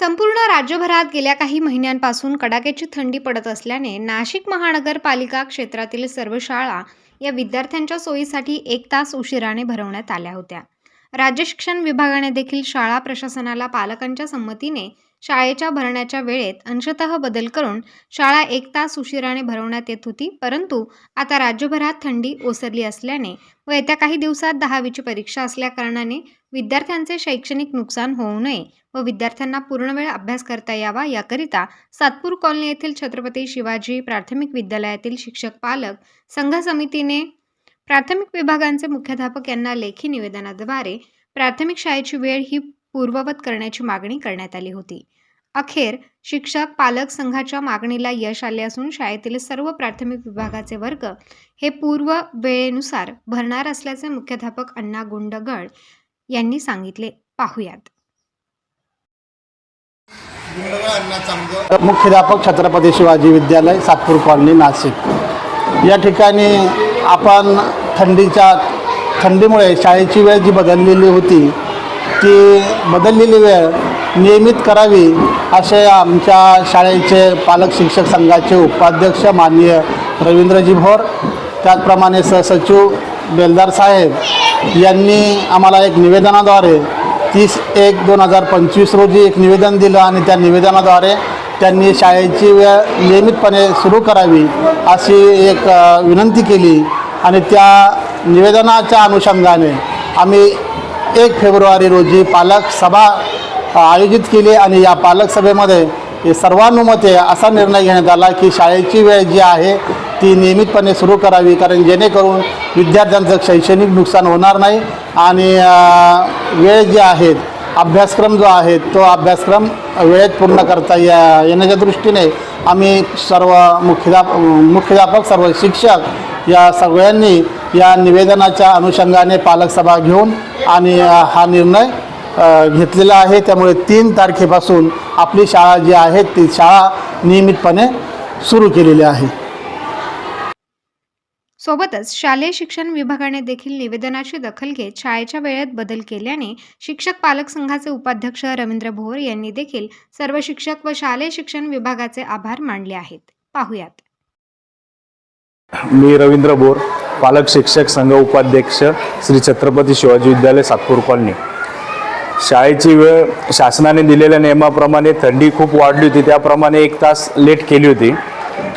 संपूर्ण राज्यभरात गेल्या काही महिन्यांपासून कडाक्याची थंडी पडत असल्याने नाशिक महानगरपालिका क्षेत्रातील सर्व शाळा या विद्यार्थ्यांच्या सोयीसाठी एक तास उशिराने भरवण्यात आल्या होत्या. राज्य शिक्षण विभागाने देखील शाळा प्रशासनाला पालकांच्या संमतीने शाळेच्या भरण्याच्या वेळेत अंशतः बदल करून शाळा एक तास उशिराने भरवण्यात येत होती परंतु आता राज्यभरात थंडी ओसरली असल्याने व येत्या काही दिवसात दहावीची परीक्षा असल्याकारणाने विद्यार्थ्यांचे शैक्षणिक नुकसान होऊ नये व विद्यार्थ्यांना पूर्ण वेळ अभ्यास करता यावा याकरिता सातपूर कॉलनी येथील छत्रपती शिवाजी प्राथमिक विद्यालयातील शिक्षक पालक संघ समितीने प्राथमिक विभागांचे मुख्याध्यापक यांना लेखी निवेदनाद्वारे प्राथमिक शाळेची वेळ ही पूर्ववत करण्याची मागणी करण्यात आली होती. अखेर शिक्षक पालक संघाच्या मागणीला यश आले असून शाळेतील सर्व प्राथमिक विभागाचे वर्ग हे पूर्व वेळेनुसार भरणार असल्याचे मुख्याध्यापक अण्णा गुंडगड यांनी सांगितले. पाहुयात. मुख्याध्यापक छत्रपती शिवाजी विद्यालय सातपूर कॉलनी नाशिक. या ठिकाणी आपण थंडीच्या थंडीमुळे शाळेची वेळ जी बदललेली होती ती बदललेली वेळ नियमित करावी असे आमच्या शाळेचे पालक शिक्षक संघाचे उपाध्यक्ष माननीय रवींद्रजी भोर त्याचप्रमाणे सहसचिव बेलदार साहेब यांनी आम्हाला एक निवेदनाद्वारे तीस एक दोन हजार पंचवीस रोजी एक निवेदन दिलं आणि त्या निवेदनाद्वारे त्यांनी शाळेची वेळ नियमितपणे सुरू करावी अशी एक विनंती केली. आणि त्या निवेदनाच्या अनुषंगाने आम्ही एक फेब्रुवारी रोजी पालक सभा आयोजित केली आणि या पालक सभेमध्ये सर्वानुमते असा निर्णय घेण्यात आला की शाळेची वेळ जी आहे ती नियमितपणे सुरू करावी कारण जेणेकरून विद्यार्थ्यांचं शैक्षणिक नुकसान होणार नाही आणि वेळ जे आहेत अभ्यासक्रम जो आहे तो अभ्यासक्रम वेळेत पूर्ण करता या येण्याच्या दृष्टीने आम्ही सर्व मुख्याध्याप मुख्याध्यापक सर्व शिक्षक या सगळ्यांनी या निवेदनाच्या अनुषंगाने पालक सभा घेऊन आणि हा निर्णय घेतलेला आहे. त्यामुळे तीन तारखेपासून आपली शाळा जी आहे ती शाळा नियमितपणे सुरू केलेली आहे. सोबतच शालेय शिक्षण विभागाने देखील निवेदनाची दखल घेत शाळेच्या वेळेत बदल केल्याने शिक्षक पालक संघाचे उपाध्यक्ष रवींद्र भोर यांनी देखील सर्व शिक्षक व शालेय शिक्षण विभागाचे आभार मानले आहेत. पाहुयात. मी रवींद्र भोर पालक शिक्षक संघ उपाध्यक्ष श्री छत्रपती शिवाजी विद्यालय सातपूर कॉलनी. शाळेची वेळ शासनाने दिलेल्या नियमाप्रमाणे थंडी खूप वाढली होती त्याप्रमाणे एक तास लेट केली होती.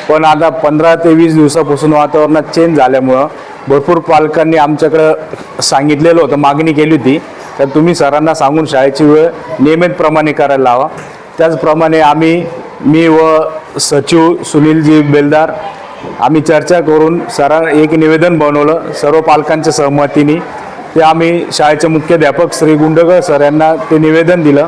पण आता पंधरा ते वीस दिवसापासून वातावरणात चेंज झाल्यामुळं भरपूर पालकांनी आमच्याकडं सांगितलेलं होतं मागणी केली होती. तर तुम्ही सरांना सांगून शाळेची वेळ नियमितप्रमाणे करायला लावा. त्याचप्रमाणे आम्ही मी व सचिव सुनीलजी बेलदार आम्ही चर्चा करून सरा एक निवेदन बनवलं सर्व पालकांच्या सहमतीने. ते आम्ही शाळेचे मुख्याध्यापक श्री गुंडगळ सर यांना ते निवेदन दिलं.